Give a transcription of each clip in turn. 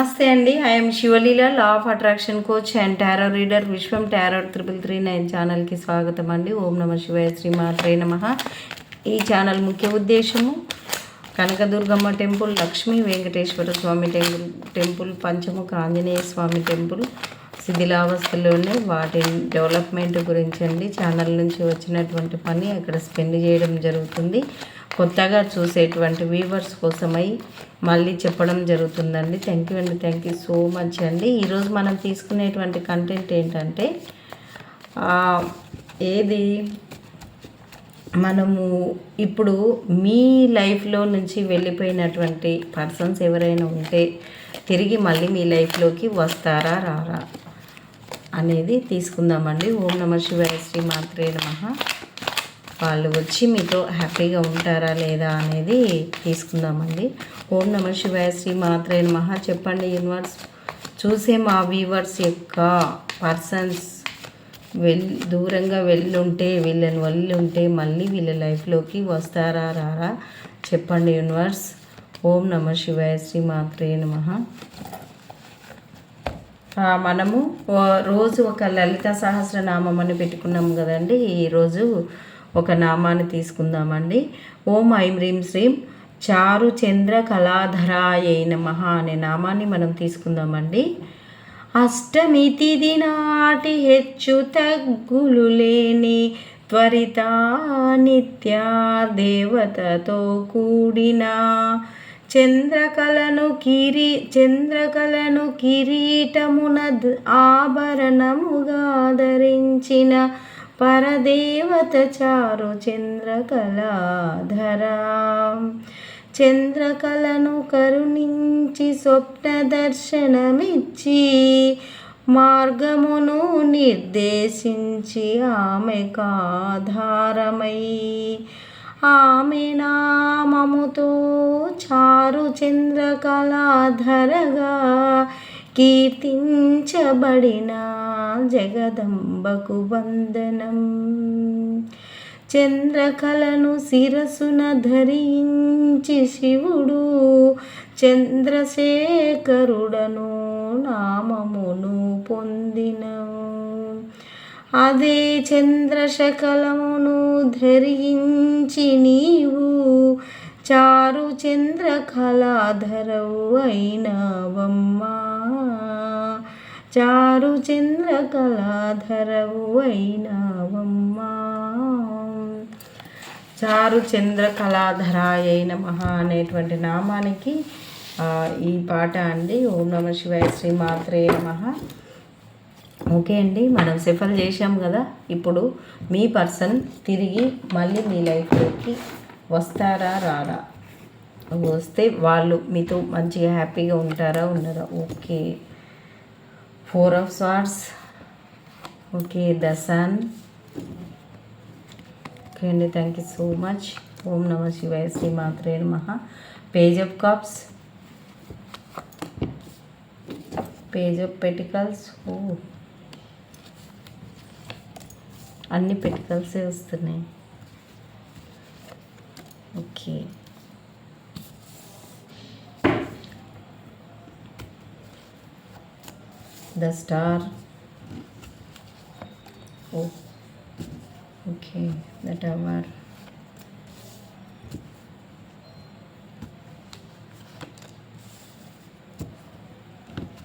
నమస్తే అండి. I'm Shivaleela law of attraction coach and tarot reader Vishwam tarot triple three nine ఛానల్కి స్వాగతం అండి. ఓం నమ శివాయ శ్రీ మాత్రే నమ. ఈ ఛానల్ ముఖ్య ఉద్దేశము Kanakadurgamma temple Lakshmi Venkateswara Swamy temple temple Panchamukha Anjaneya Swamy temple శిథిలావస్థలోనే వాటి డెవలప్మెంట్ గురించి అండి. ఛానల్ నుంచి వచ్చినటువంటి పని అక్కడ స్పెండ్ చేయడం జరుగుతుంది. కొత్తగా చూసేటువంటి వ్యూవర్స్ కోసమై మళ్ళీ చెప్పడం జరుగుతుందండి. థ్యాంక్ యూ అండి. థ్యాంక్ యూ సో మచ్ అండి. ఈరోజు మనం తీసుకునేటువంటి కంటెంట్ ఏంటంటే ఏది? మనము ఇప్పుడు మీ లైఫ్లో నుంచి వెళ్ళిపోయినటువంటి పర్సన్స్ ఎవరైనా ఉంటే తిరిగి మళ్ళీ మీ లైఫ్లోకి వస్తారా రారా? అనేది తీసుకుందామండి. ఓం నమ శివాయ శ్రీ మాత్రే నమ. వాళ్ళు వచ్చి మీతో హ్యాపీగా ఉంటారా లేదా అనేది తీసుకుందామండి. ఓం నమ శివాయ శ్రీ మాత్రే నమ. చెప్పండి యూనివర్స్. చూసే మా వ్యూవర్స్ యొక్క పర్సన్స్ వెల్ దూరంగా వెళ్ళుంటే వీళ్ళని వల్లి ఉంటే మళ్ళీ వీళ్ళ లైఫ్లోకి వస్తారా రారా? చెప్పండి యూనివర్స్. ఓం నమ శివాయ శ్రీ మాత్రే నమ. మనము రోజు ఒక లలిత సహస్రనామం అని పెట్టుకున్నాం కదండి. ఈరోజు ఒక నామాన్ని తీసుకుందామండి. ఓం ఐం హ్రీం శ్రీం చారు చంద్ర కళాధరాయ నమః అనే నామాన్ని మనం తీసుకుందామండి. అష్టమి తిథి నాటి హెచ్చు తగ్గులు లేని త్వరిత నిత్య దేవతతో కూడిన చంద్రకళను కిరీ చంద్రకళను కిరీటమున ఆభరణముగా ధరించిన పరదేవత చారు చంద్రకళాధరా. చంద్రకళను కరుణించి స్వప్న దర్శనమిచ్చి మార్గమును నిర్దేశించి ఆమె కాధారమై ఆమె నామముతో చారు చంద్రకళాధరగా కీర్తించబడిన జగదంబకు వందనం. చంద్రకళను శిరసున ధరించి శివుడు చంద్రశేఖరుడను నామమును పొందిన అదే చంద్రశకలమును ధరించి నీవు చారు చంద్రకళాధరవు అయినవమ్మా చారు చంద్రకళాధరవు అయినవమ్మా చారు చంద్ర కళాధరాయ అనేటువంటి నామానికి ఈ పాట అండి. ఓం నమ శివాయ శ్రీ మాత్రే నమః ఓకే అండి మనం సెఫల్ చేసాం కదా. ఇప్పుడు మీ పర్సన్ తిరిగి మళ్ళీ మీ లైఫ్లోకి వస్తారా రారా? వస్తే వాళ్ళు మీతో మంచిగా హ్యాపీగా ఉంటారా ఉండరా okay. Four of swords. Okay దసాన్ okay అండి థ్యాంక్ యూ సో మచ్. ఓం నమ శివాయ శ్రీ మాత్రే నమః. Page of cups. Page of pentacles. ఓ. అన్ని పెటికల్సే వస్తున్నాయి. Okay. The star. Oh. Okay. The tower.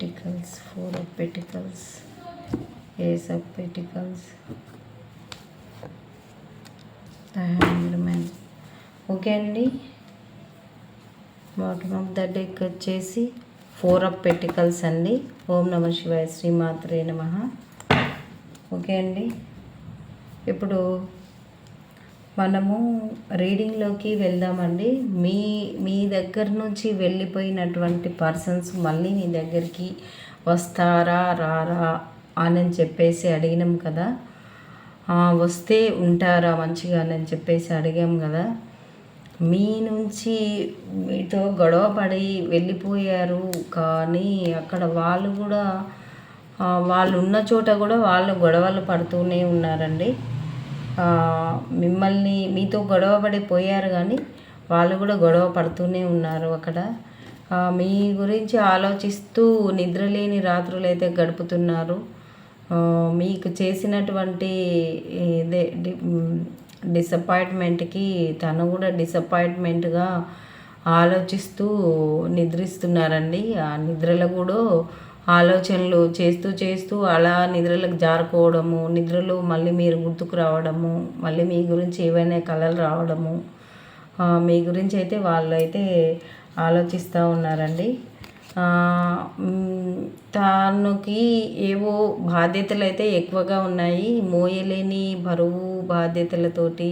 Pentacles four of pentacles A sub pentacles okay అండి. Bottom of the deck వచ్చేసి ఫోర్ ఆఫ్ పెటికల్స్ అండి. ఓం నమ శివాయ శ్రీమాత్రే నమ. ఓకే అండి. ఇప్పుడు మనము రీడింగ్లోకి వెళ్దామండి. మీ మీ దగ్గర నుంచి వెళ్ళిపోయినటువంటి పర్సన్స్ మళ్ళీ మీ దగ్గరికి వస్తారా రారా అని చెప్పేసి అడిగినాం కదా. వస్తే ఉంటారా మంచిగా అని చెప్పేసి అడిగాం కదా. మీ నుంచి మీతో గొడవ పడి వెళ్ళిపోయారు. కానీ అక్కడ వాళ్ళు కూడా వాళ్ళు ఉన్న చోట కూడా వాళ్ళు గొడవలు పడుతూనే ఉన్నారండి. మిమ్మల్ని మీతో గొడవ పడిపోయారు కానీ వాళ్ళు కూడా గొడవ పడుతూనే ఉన్నారు అక్కడ. మీ గురించి ఆలోచిస్తూ నిద్రలేని రాత్రులు అయితే గడుపుతున్నారు మీకు చేసినటువంటి ఇదే డిసప్పాయింట్మెంట్కి తను కూడా డిసప్పాయింట్మెంట్గా ఆలోచిస్తూ నిద్రిస్తున్నారండి. ఆ నిద్రలో కూడా ఆలోచనలు చేస్తూ చేస్తూ అలా నిద్రలకు జారుకోవడము నిద్రలో మళ్ళీ మీరు గుర్తుకు రావడము మళ్ళీ మీ గురించి ఏవైనా కళలు రావడము మీ గురించి అయితే వాళ్ళు అయితే ఆలోచిస్తూ ఉన్నారండి. తనకి ఏవో బాధ్యతలు అయితే ఎక్కువగా ఉన్నాయి. మోయలేని బరువు బాధ్యతలతోటి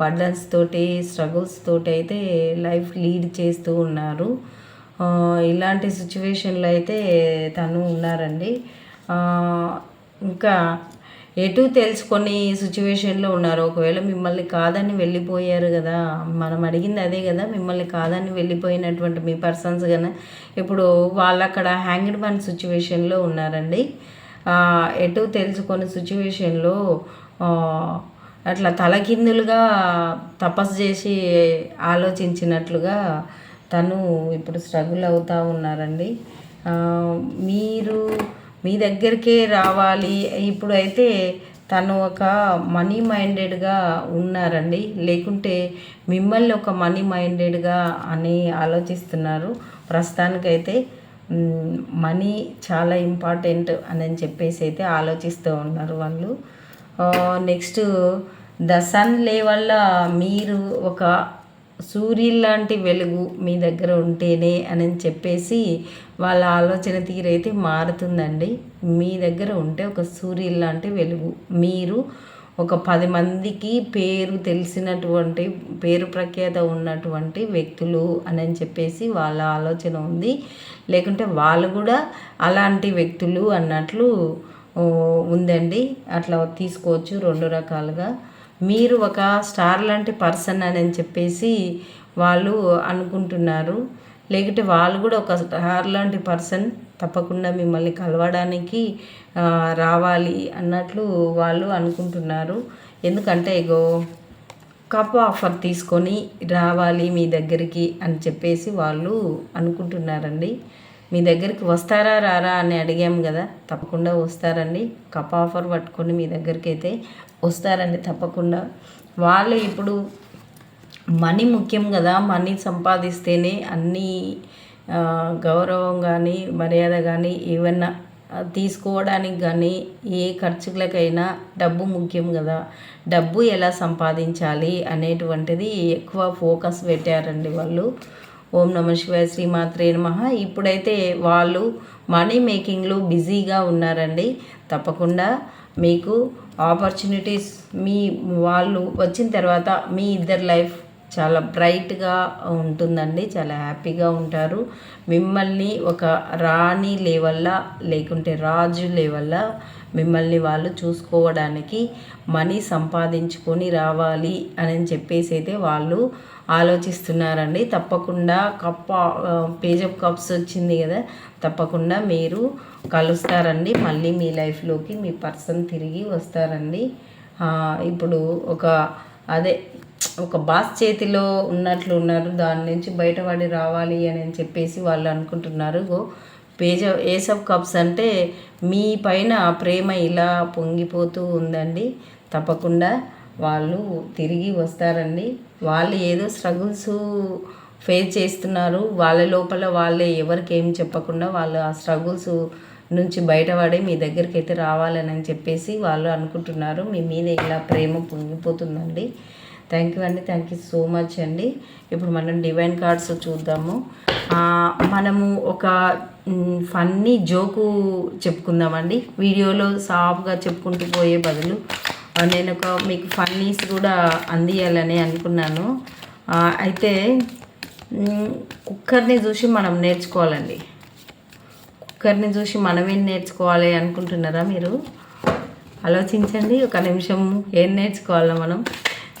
బర్డన్స్ తోటి స్ట్రగుల్స్ తోటి అయితే లైఫ్ లీడ్ చేస్తూ ఉన్నారు. ఇలాంటి సిచ్యువేషన్లో అయితే తను ఉన్నారండి. ఇంకా ఎటు తెలుసుకొని సిచ్యువేషన్లో ఉన్నారు? ఒకవేళ మిమ్మల్ని కాదని వెళ్ళిపోయారు కదా మనం అడిగింది అదే కదా మిమ్మల్ని కాదని వెళ్ళిపోయినటువంటి మీ పర్సన్స్ కానీ ఇప్పుడు వాళ్ళు అక్కడ హ్యాంగ్డ్ వన్ సిచ్యువేషన్లో ఉన్నారండి. ఎటు తెలుసుకొని సిచ్యువేషన్లో అట్లా తలకిందులుగా తపస్సు చేసి ఆలోచించినట్లుగా తను ఇప్పుడు స్ట్రగుల్ అవుతూ ఉన్నారండి. మీరు మీ దగ్గరికే రావాలి. ఇప్పుడైతే తను ఒక మనీ మైండెడ్గా ఉన్నారండి. లేకుంటే మిమ్మల్ని ఒక మనీ మైండెడ్గా అని ఆలోచిస్తున్నారు. ప్రస్తుతానికైతే మనీ చాలా ఇంపార్టెంట్ అని చెప్పేసి అయితే ఆలోచిస్తూ ఉన్నారు వాళ్ళు. నెక్స్ట్ ద సన్ లే వల్ల మీరు ఒక సూర్యుల్లాంటి వెలుగు మీ దగ్గర ఉంటేనే అని చెప్పేసి వాళ్ళ ఆలోచన తీరైతే మారుతుందండి. మీ దగ్గర ఉంటే ఒక సూర్యుల్లాంటి వెలుగు. మీరు ఒక పది మందికి పేరు తెలిసినటువంటి పేరు ప్రఖ్యాత ఉన్నటువంటి వ్యక్తులు అని చెప్పేసి వాళ్ళ ఆలోచన ఉంది. లేకుంటే వాళ్ళు కూడా అలాంటి వ్యక్తులు అన్నట్లు ఉందండి. అట్లా తీసుకోవచ్చు రెండు రకాలుగా. మీరు ఒక స్టార్ లాంటి పర్సన్ అని చెప్పేసి వాళ్ళు అనుకుంటున్నారు. లేకుంటే వాళ్ళు కూడా ఒక స్టార్ లాంటి పర్సన్ తప్పకుండా మిమ్మల్ని కలవడానికి రావాలి అన్నట్లు వాళ్ళు అనుకుంటున్నారు. ఎందుకంటే ఇగో కప్ ఆఫర్ తీసుకొని రావాలి మీ దగ్గరికి అని చెప్పేసి వాళ్ళు అనుకుంటున్నారండి. మీ దగ్గరికి వస్తారా రారా అని అడిగాము కదా. తప్పకుండా వస్తారండి. కప్ ఆఫర్ పట్టుకొని మీ దగ్గరికి అయితే వస్తారండి తప్పకుండా. వాళ్ళు ఇప్పుడు మనీ ముఖ్యం కదా. మనీ సంపాదిస్తేనే అన్నీ గౌరవం కానీ మర్యాద కానీ ఏమన్నా తీసుకోవడానికి కానీ ఏ ఖర్చులకైనా డబ్బు ముఖ్యం కదా. డబ్బు ఎలా సంపాదించాలి అనేటువంటిది ఎక్కువ ఫోకస్ పెట్టారండి వాళ్ళు. ఓం నమ శివాయ శ్రీమాత్రే నమః. ఇప్పుడైతే వాళ్ళు మనీ మేకింగ్లో బిజీగా ఉన్నారండి. తప్పకుండా మీకు ఆపర్చునిటీస్ మీ వాళ్ళు వచ్చిన తర్వాత మీ ఇద్దరు లైఫ్ చాలా బ్రైట్గా ఉంటుందండి. చాలా హ్యాపీగా ఉంటారు. మిమ్మల్ని ఒక రాణి లేవల్లా లేకుంటే రాజు లేవల్లా మిమ్మల్ని వాళ్ళు చూసుకోవడానికి మనీ సంపాదించుకొని రావాలి అని చెప్పేసి అయితే వాళ్ళు ఆలోచిస్తున్నారండి. తప్పకుండా కప్ పేజ్ ఆఫ్ కప్స్ వచ్చింది కదా తప్పకుండా మీరు కలుస్తారండి. మళ్ళీ మీ లైఫ్లోకి మీ పర్సన్ తిరిగి వస్తారండి. ఇప్పుడు ఒక అదే ఒక బాస్ చేతిలో ఉన్నట్లు ఉన్నారు. దాని నుంచి బయటపడి రావాలి అని చెప్పేసి వాళ్ళు అనుకుంటున్నారు. Go page ace of cups అంటే మీ పైన ప్రేమ ఇలా పొంగిపోతూ ఉందండి. తప్పకుండా వాళ్ళు తిరిగి వస్తారండి. వాళ్ళు ఏదో స్ట్రగుల్స్ ఫేస్ చేస్తున్నారు. వాళ్ళ లోపల వాళ్ళే ఎవరికి ఏం చెప్పకుండా వాళ్ళు ఆ స్ట్రగుల్స్ నుంచి బయటపడి మీ దగ్గరికి అయితే రావాలని అని చెప్పేసి వాళ్ళు అనుకుంటున్నారు. మీ మీద ఇలా ప్రేమ పొంగిపోతుందండి. థ్యాంక్ యూ అండి థ్యాంక్ యూ సో మచ్ అండి. ఇప్పుడు మనం డివైన్ కార్డ్స్ చూద్దాము. మనము ఒక ఫన్నీ జోకు చెప్పుకుందామండి. వీడియోలో సాఫ్గా చెప్పుకుంటూ పోయే బదులు నేను ఒక మీకు ఫన్నీస్ కూడా అందియాలని అనుకున్నాను. అయితే కుక్కర్ని చూసి మనం నేర్చుకోవాలండి. కుక్కర్ని చూసి మనమేం నేర్చుకోవాలి అనుకుంటున్నారా మీరు? ఆలోచించండి ఒక నిమిషం ఏం నేర్చుకోవాలా మనం.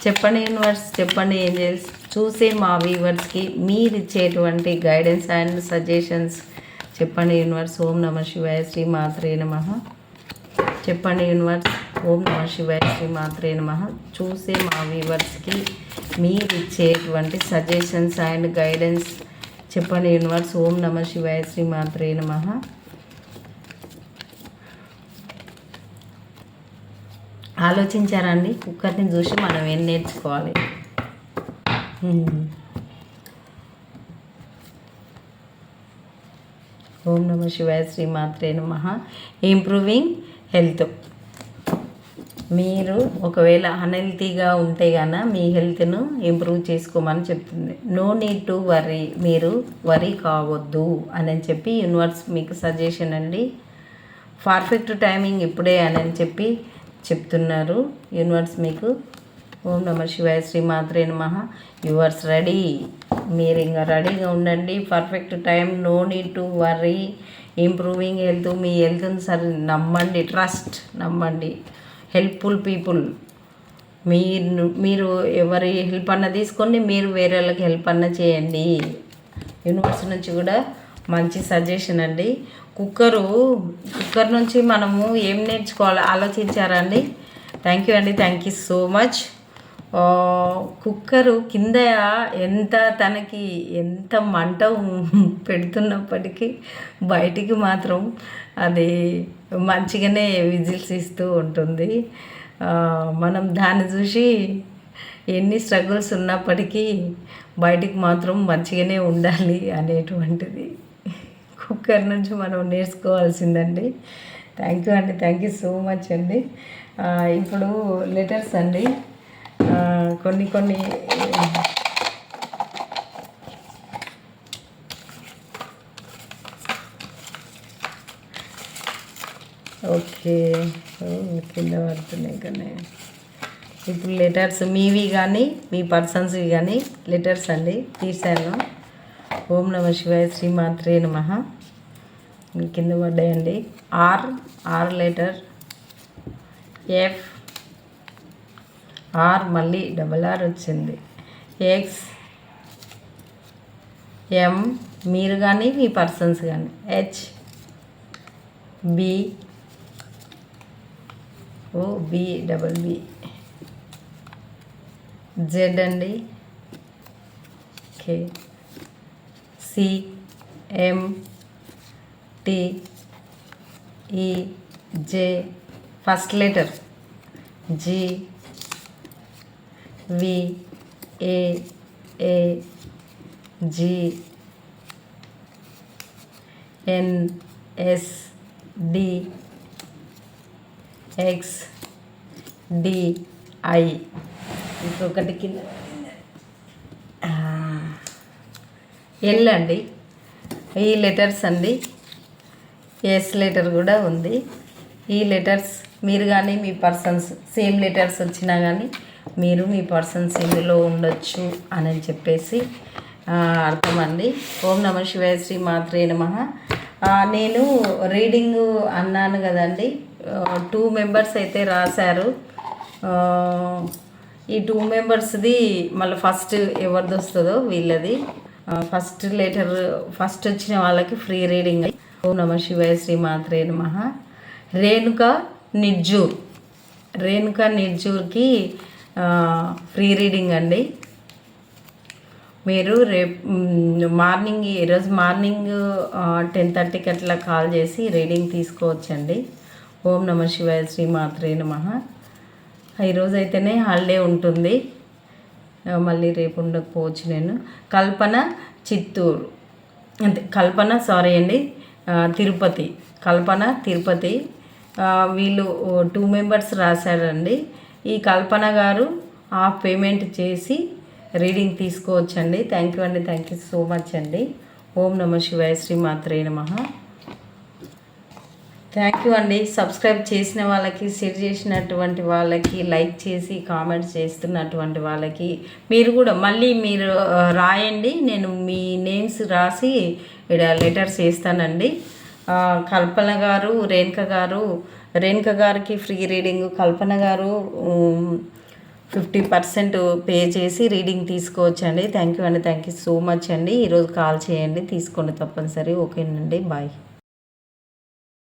చెప్పండి యూనివర్స్ చెప్పండి ఏంజల్స్ చూసే మా వ్యూవర్స్కి మీరు ఇచ్చేటువంటి గైడెన్స్ అండ్ సజెషన్స్ చెప్పండి యూనివర్స్ ఓం నమ శివాయ శ్రీ మాత్రే నమ. చెప్పండి యూనివర్స్ ఓం నమ శివాయ శ్రీ మాత్రే నమ. చూసే మా వ్యూవర్స్కి మీరు ఇచ్చేటువంటి సజెషన్స్ అండ్ గైడెన్స్ చెప్పండి యూనివర్స్ ఓం నమ శివాయ శ్రీ మాత్రే నమ. ఆలోచించారండి. కుక్కర్ని చూసి మనం ఏం నేర్చుకోవాలి? ఓం నమ శివాయ శ్రీ మాత్రే నమ. Improving health. మీరు ఒకవేళ అన్హెల్తీగా ఉంటే గాన మీ హెల్త్ను ఇంప్రూవ్ చేసుకోమని చెప్తుంది. నో నీడ్ టు వరీ మీరు వరీ కావద్దు అని చెప్పి యూనివర్స్ మీకు సజెషన్ అండి. పర్ఫెక్ట్ టైమింగ్ ఇప్పుడే అని చెప్పి చెప్తున్నారు. యూనివర్స్ మీకు. ఓం నమ శివాయ శ్రీ మాత్రే నమ. యువర్స్ రెడీ మీరు ఇంకా రెడీగా ఉండండి. Perfect time no need to worry improving health మీ హెల్త్ని సరే నమ్మండి. ట్రస్ట్ నమ్మండి. హెల్ప్ఫుల్ పీపుల్ మీరు మీరు ఎవరి హెల్ప్ అన్న తీసుకోండి. మీరు వేరే వాళ్ళకి హెల్ప్ అన్న చేయండి. యూనివర్స్ నుంచి కూడా మంచి సజెషన్ అండి. కుక్కరు కుక్కర్ నుంచి మనము ఏం నేర్చుకోవాలి ఆలోచించారండి? థ్యాంక్ యూ అండి thank you so much cooker కింద ఎంత తనకి ఎంత మంట పెడుతున్నప్పటికీ బయటికి మాత్రం అది మంచిగానే విజిల్స్ ఇస్తూ ఉంటుంది. మనం దాన్ని చూసి ఎన్ని స్ట్రగుల్స్ ఉన్నప్పటికీ బయటికి మాత్రం మంచిగానే ఉండాలి అనేటువంటిది. కుక్కర్ నుంచి మనం నేర్చుకోవాల్సిందండి. థ్యాంక్ యూ అండి. థ్యాంక్ యూ సో మచ్ అండి. ఇప్పుడు లెటర్స్ అండి. కొన్ని కొన్ని ఓకే. కింద పడుతున్నాయి కానీ. ఇప్పుడు లెటర్స్ మీవి కానీ మీ పర్సన్స్వి కానీ లెటర్స్ అండి. తీశాను. ఓం నమ శివాయ శ్రీమాత్రే నమ. కింద పడ్డాయండి. R R letter F R మళ్ళీ డబల్ ఆర్ వచ్చింది. ఎక్స్ ఎం మీరు కానీ మీ పర్సన్స్ కానీ H B O B double B Z అండి. Okay C M T E J first letter. G V A A G N S D X D I. ఇంకొకటి కింద. L అండి. ఈ లెటర్స్ అండి. ఎస్ లెటర్ కూడా ఉంది. ఈ లెటర్స్ మీరు కానీ మీ పర్సన్స్ సేమ్ లెటర్స్ వచ్చినా కానీ మీరు మీ పర్సన్స్ ఇందులో ఉండొచ్చు అని చెప్పేసి అర్థమండి అర్థం అండి ఓం నమ శివాయ శ్రీ మాత్రే నమ. నేను రీడింగ్ అన్నాను కదండి. టూ మెంబర్స్ అయితే రాశారు. ఈ టూ మెంబర్స్ది మళ్ళీ ఫస్ట్ ఎవరిది వస్తుందో వీళ్ళది. ఫస్ట్ లెటర్ ఫస్ట్ వచ్చిన వాళ్ళకి ఫ్రీ రీడింగ్ ఓం నమ శివాయ శ్రీ మాత్రే నమ. రేణుక నిర్జూర్ రేణుక నిర్జూర్కి ఫ్రీ రీడింగ్ అండి. మీరు రేపు మార్నింగ్ ఈరోజు మార్నింగ్ టెన్ థర్టీకి అట్లా కాల్ చేసి రీడింగ్ తీసుకోవచ్చండి. ఓం నమ శివాయ శ్రీ మాత్రే నమ. ఈరోజు అయితేనే హాలిడే ఉంటుంది. మళ్ళీ రేపు ఉండకపోవచ్చు నేను. కల్పన చిత్తూరు. అంతే కల్పన సారీ అండి తిరుపతి. కల్పన తిరుపతి. వీళ్ళు టూ మెంబర్స్ రాశారండి. ఈ కల్పన గారు ఆ పేమెంట్ చేసి రీడింగ్ తీసుకోవచ్చండి. థ్యాంక్ యూ అండి థ్యాంక్ యూ సో మచ్ అండి. ఓం నమ శివాయ శ్రీ మాత్రే నమః. థ్యాంక్ యూ అండి. సబ్స్క్రైబ్ చేసిన వాళ్ళకి షేర్ చేసినటువంటి వాళ్ళకి లైక్ చేసి కామెంట్స్ చేస్తున్నటువంటి వాళ్ళకి మీరు కూడా మళ్ళీ మీరు రాయండి. నేను మీ నేమ్స్ రాసి ఇక్కడ లెటర్స్ వేస్తానండి. కల్పన గారు రేణుక గారు రేణుక గారికి ఫ్రీ రీడింగ్ కల్పన గారు ఫిఫ్టీ పర్సెంట్ పే చేసి రీడింగ్ తీసుకోవచ్చండి. థ్యాంక్ యూ అండి. థ్యాంక్ యూ సో మచ్ అండి. ఈరోజు కాల్ చేయండి. తీసుకోండి తప్పనిసరి. ఓకేనండి బాయ్